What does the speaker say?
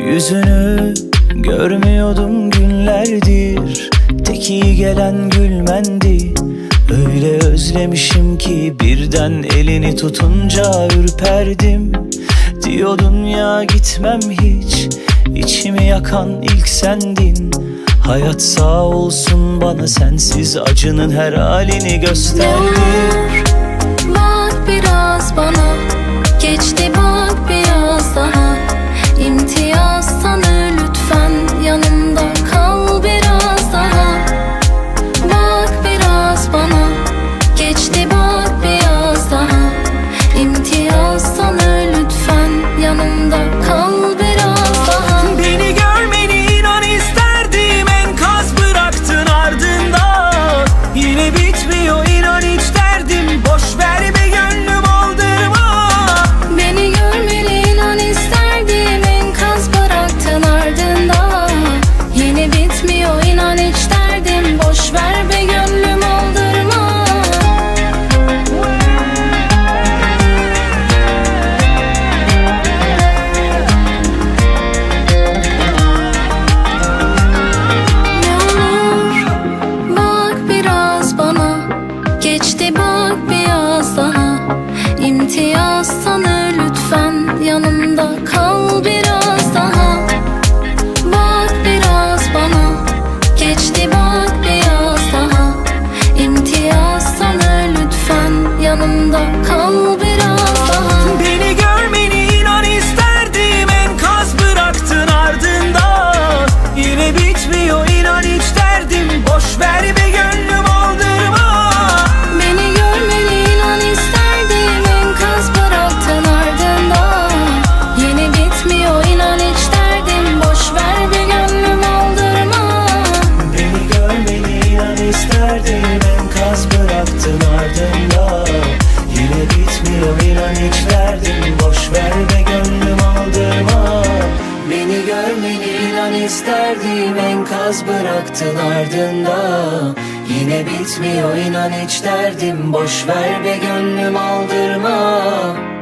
Yüzünü görmüyordum günlerdir. Tek iyi gelen gülmendi. Öyle özlemişim ki birden elini tutunca ürperdim. Diyordun ya gitmem hiç. İçimi yakan ilk sendin. Hayat sağ olsun bana sensiz acının her halini gösterdi bitmiyor inan hiç derdim Boş ver be gönlüm aldırma. Olur bak biraz bana. Geçti bak biraz daha. İmtiyaz tanı lütfen Yanımda kal Yanımda kal isterdim Enkaz bıraktın ardında. Yine bitmiyor inan hiç derdim Boş ver be gönlüm aldırma